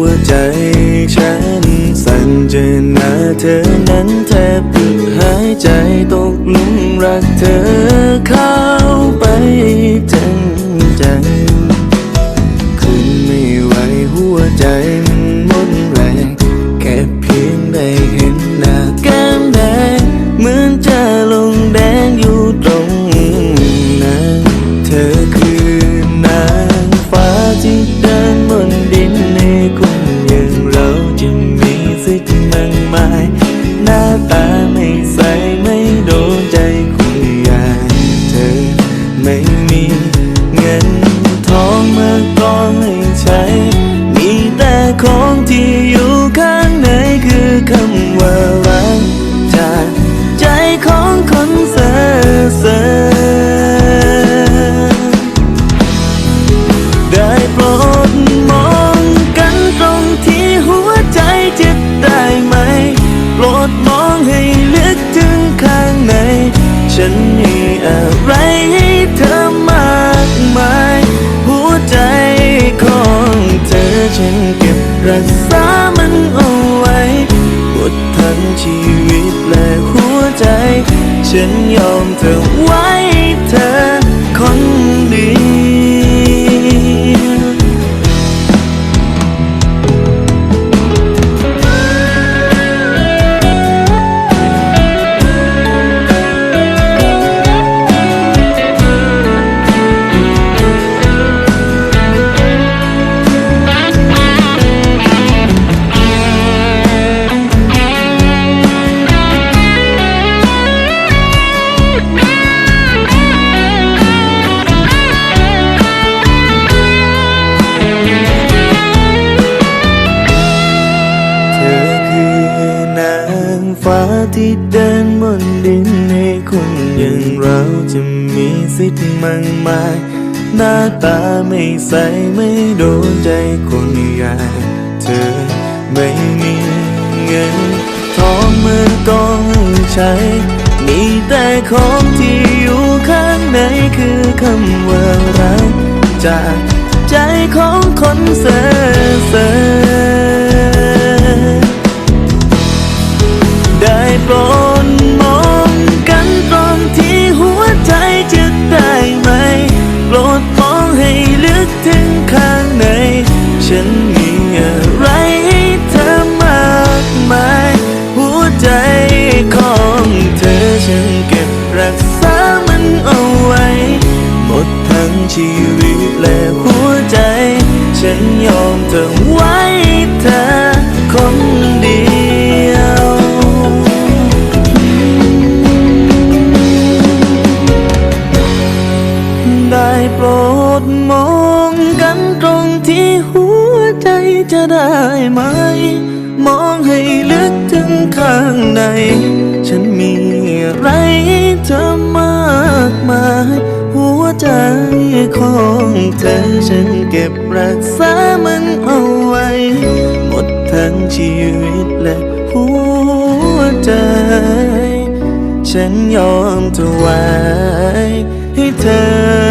วใจฉันสั่นเจอหน้าเธอนั้นแทบหยุดหายใจตกหลุมรักเธอเข้าไปจัง แต่ รักษามันเอาไว้หมดทั้งชีวิตและหัวใจ ฉันยอมเธอไว้เธอคน ฟ้าที่เดินบนดินให้คนอย่างเราจะมีสิทธิ์มากมาย หน้าตาไม่ใสไม่โดนใจคนอย่างเธอไม่มีเงินทองเมื่อต้องใช้ มีแต่ของที่อยู่ข้างในคือคำว่ารักจากใจของคนเซ่อเซ่อได้ โปรดมองกันตรงที่หัวใจจะได้ไหม โปรดมองให้ลึกถึงข้างใน ฉันมีอะไรให้เธอมากมาย หัวใจของเธอฉันเก็บรักษามันเอาไว้ หมดทั้งชีวิตและหัวใจ ฉันยอมเธอไว้ ได้โปรดมองกันตรงที่หัวใจจะได้ไหม มองให้ลึกถึงข้างใน ฉันมีอะไรเธอมากมาย หัวใจของเธอฉันเก็บรักษามันเอาไว้ หมดทั้งชีวิตและหัวใจ ฉันยอมเธอไวให้เธอ